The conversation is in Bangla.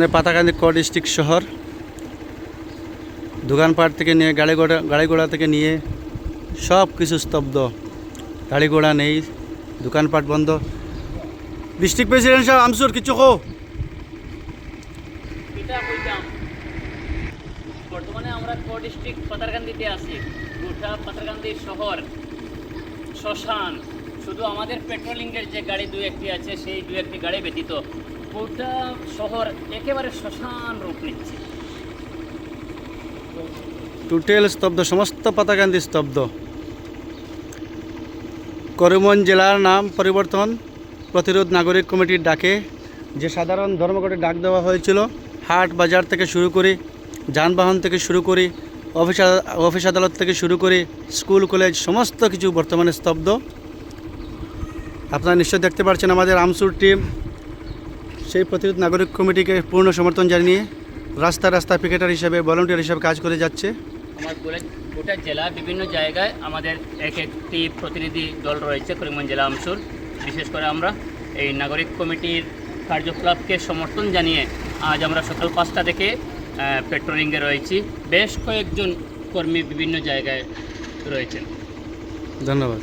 বর্তমানে পাতাকান্দি ক ডিস্ট্রিক্ট শহর। দোকানপাট থেকে নিয়ে গাড়ি ঘোড়া গাড়ি ঘোড়া থেকে নিয়ে সব কিছু স্তব্ধ। গাড়ি ঘোড়া নেই, দোকানপাট বন্ধ। ডিস্ট্রিক্ট প্রেসিডেন্ট সাহেব আমসুর কিছু কো। বর্তমানে আমরা কো ডিস্ট্রিক্ট পাতারকান্দিতে আছি। গোটা পাতারকান্দি শহর, শ্মশান, শুধু আমাদের পেট্রোলিংয়ের যে গাড়ি দু একটি আছে, সেই দু একটি গাড়ি ব্যতীত গোটা শহর একেবারে শ্মশান রূপ নিচ্ছে। টোটাল স্তব্ধ, সমস্ত পাতাকান্দি স্তব্ধ। করিমগঞ্জ জেলার নাম পরিবর্তন, প্রতিরোধ নাগরিক কমিটির ডাকে যে সাধারণ ধর্মঘটে ডাক দেওয়া হয়েছিল, হাট বাজার থেকে শুরু করে, যানবাহন থেকে শুরু করে, অফিস অফিস আদালত থেকে শুরু করে, স্কুল, কলেজ, সমস্ত কিছু বর্তমানে স্তব্ধ। আপনারা নিশ্চয় দেখতে পাচ্ছেন আমাদের আমসুর টিম সেই প্রতিরোধ নাগরিক কমিটিকে পূর্ণ সমর্থন জানিয়ে রাস্তা রাস্তা পিকেটার হিসেবে ভলেন্টিয়ার হিসেবে কাজ করে যাচ্ছে। আমার গোটা জেলা বিভিন্ন জায়গায় আমাদের এক একটি প্রতিনিধি দল রয়েছে করিমগঞ্জ জেলা আমসুর বিশেষ করে আমরা এই নাগরিক কমিটির কার্যকলাপকে সমর্থন জানিয়ে আজ আমরা সকাল পাঁচটা থেকে পেট্রোলিংয়ে রয়েছি। বেশ কয়েকজন কর্মী বিভিন্ন জায়গায় রয়েছেন। ধন্যবাদ।